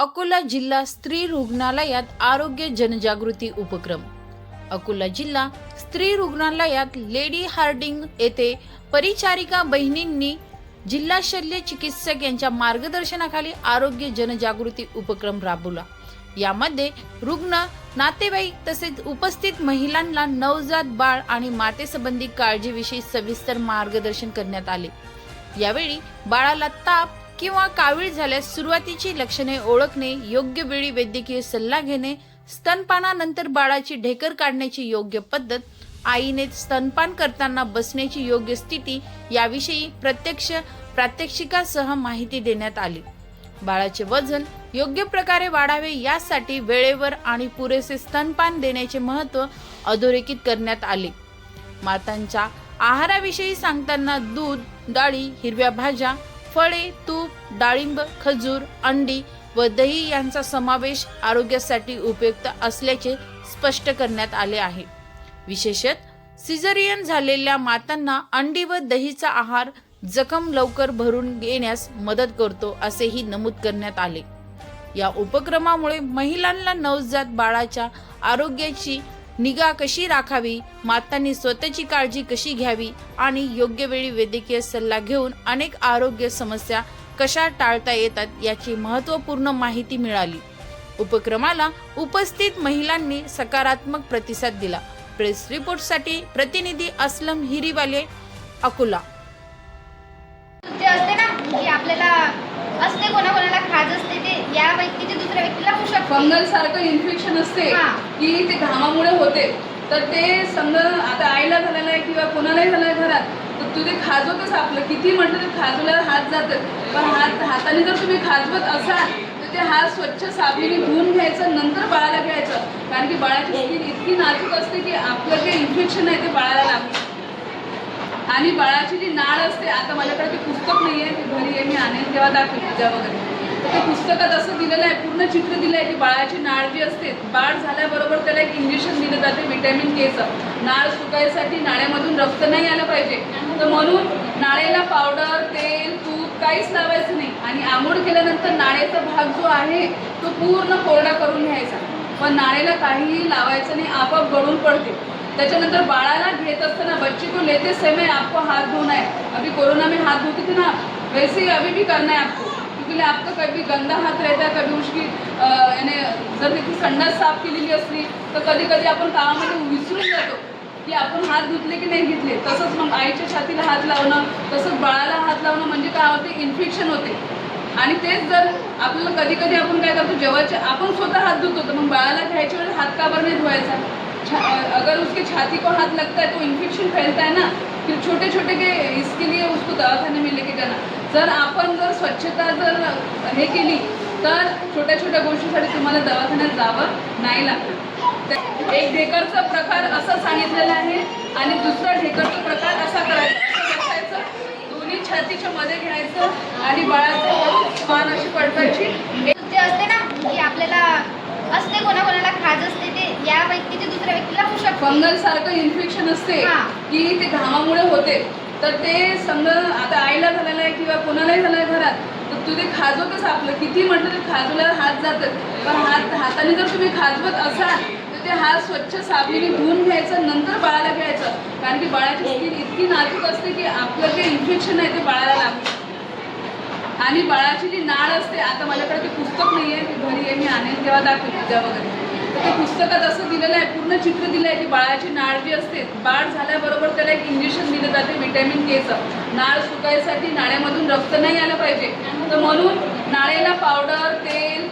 अकोला जिल्हा स्त्री रुग्णालयात आरोग्य जनजागृती उपक्रम. अकोला जिल्हा स्त्री रुग्णालयात लेडी हार्डिंग येथे परिचारिका बहिणींनी जिल्हा शल्य चिकित्सक यांच्या मार्गदर्शनाखाली आरोग्य जनजागृती उपक्रम राबवला. यामध्ये रुग्ण नातेवाईक तसेच उपस्थित महिलांना नवजात बाळ आणि मातेसंबंधी काळजीविषयी सविस्तर मार्गदर्शन करण्यात आले. यावेळी बाळाला ताप किंवा कावीळ झाल्यास सुरुवातीची लक्षणे ओळखणे योग्य वेळी वैद्यकीय सल्ला घेणे स्तनपानानंतर बाळाची ढेकर काढण्याची योग्य पद्धत आईने स्तनपान करताना बसण्याची योग्य स्थिती याविषयी प्रत्यक्ष प्रात्यक्षिकासह माहिती देण्यात आली. बाळाचे वजन योग्य प्रकारे वाढावे यासाठी वेळेवर आणि पुरेसे स्तनपान देण्याचे महत्त्व अधोरेखित करण्यात आले. मातांच्या आहाराविषयी सांगताना दूध डाळी हिरव्या भाज्या फळे तूप डाळिंब खजूर अंडी व दही यांचा समावेश आरोग्यासाठी उपयुक्त असल्याचे स्पष्ट करण्यात आले आहे. विशेषत सिझरियन झालेल्या मातांना अंडी व दहीचा आहार जखम लवकर भरून घेण्यास मदत करतो असेही नमूद करण्यात आले. या उपक्रमामुळे महिलांना नवजात बाळाच्या आरोग्याची निगा कशी राखावी? मातांनी स्वतःची काळजी कशी घ्यावी? आणि योग्य वेळी वैद्यकीय सल्ला घेऊन अनेक आरोग्य समस्या कशा टाळता येतात याची महत्त्वपूर्ण माहिती मिळाली. उपक्रमाला उपस्थित महिलांनी सकारात्मक प्रतिसाद दिला. प्रेस रिपोर्टसाठी प्रतिनिधी असलम हिरीवाले अकोला. आपल्याला असते कोणाकोणाला खाज असते ते या व्यक्तीचे दुसऱ्या व्यक्तीला होऊ शकते. फंगल सारखं इन्फेक्शन असते हा. की ते घामामुळे होते. तर ते समजा आता आईला झालेलं आहे किंवा कोणालाही झालं आहे घरात तर तुझे खाजवतच आपलं. किती म्हटलं तर खाजवल्यावर हात जातात पण हात हाताने जर तुम्ही खाजवत असाल तर ते हात स्वच्छ साबणीने धुवून घ्यायचं नंतर बाळाला घ्यायचं. कारण की बाळाची स्किन इतकी नाजूक असते की आपलं जे इन्फेक्शन आहे ते बाळाला लागतं. आणि बाळाची जी नाळ असते आता माझ्याकडे ते पुस्तक नाही आहे ते घरी आहे मी आणेन तेव्हा दाखवेन पूजा वगैरे. तर ते पुस्तकात असं दिलेलं आहे पूर्ण चित्र दिलं आहे की बाळाची नाळ जी असते बाळ झाल्याबरोबर त्याला एक इंजेक्शन दिलं जाते व्हिटॅमिन केचं नाळ सुकायसाठी नाळ्यामधून रक्त नाही आलं पाहिजे. तर म्हणून नाळेला पावडर तेल तूप काहीच लावायचं नाही. आणि आंघोळ केल्यानंतर नाळेचा भाग जो आहे तो पूर्ण कोरडा करून घ्यायचा. पण नाळेला काहीही लावायचं नाही आपोआप गळून पडते. त्याच्यानंतर बाळाला घेत असताना लेते समय आपको हाथ धोना है। अभी कोरोना में हाथ धोते थे ना वैसे ही अभी भी करना है आपको। क्योंकि आपका कभी गंदा हात रहता है कभी उसकी याने जर त्याची संडास साफ केलेली असली तर कधी कधी आपण कामामध्ये विसरून जातो की आपण हात धुतले की नाही घेतले तसंच मग आईच्या छातीला हात लावणं तसंच बाळाला हात लावणं म्हणजे काय होते? इन्फेक्शन होते. आणि तेच जर आपल्याला कधी कधी आपण काय करतो जेव्हाचे आपण स्वतः हात धुतो तर मग बाळाला घ्यायच्या वेळेस हात का बरं नाही धुवायचा? अगर उसके छाती को हाथ लगता है तो इन्फेक्शन फैलता है ना फिर छोटे छोटे के इसके लिए उसको दवाखाने में लेके जाना। जर आपण जर स्वच्छता जर हे केली तर छोट्या छोट्या गोष्टीसाठी तुम्हाला दवाखान्यात जावं नाही लागत तर एक ढेकरचा प्रकार असा सांगितलेला आहे आणि दुसरा ढेकरचा प्रकार असा करायचा दोन्ही छातीच्या मध्ये घ्यायचं आणि बाळाचं मान अशी पडवायची असते ना की आपल्याला असते कोणाकोणाला खाज असते ते या व्यक्तीचे दुसऱ्या व्यक्तीला होऊ शकते. फंगल सारखं इन्फेक्शन असते हा. की ते घामामुळे होते. तर ते समजा आता आईला झालेलं आहे किंवा कोणालाही झालं आहे घरात तर तुझे खाजवतच आपलं किती म्हटलं तर खाजवल्यावर हात जातात. पण हात हाताने जर तुम्ही खाजवत असाल तर ते हात स्वच्छ साबणीने धुवून घ्यायचं नंतर बाळाला घ्यायचं. कारण की बाळाची स्किन इतकी नाजूक असते की आपलं जे इन्फेक्शन आहे ते बाळाला लागतं. आणि बाळाची जी नाळ असते आता माझ्याकडे ते पुस्तक नाही आहे आणेल तेव्हा दाखवेन पूजा वगैरे. तर ते पुस्तकात असं दिलेलं आहे पूर्ण चित्र दिलं आहे की बाळाची नाळ जी असते बाळ झाल्याबरोबर त्याला एक इंजेक्शन दिलं जाते व्हिटॅमिन केचं नाळ सुकायसाठी नाळ्यामधून रक्त नाही आलं पाहिजे. तर म्हणून नाळेला पावडर तेल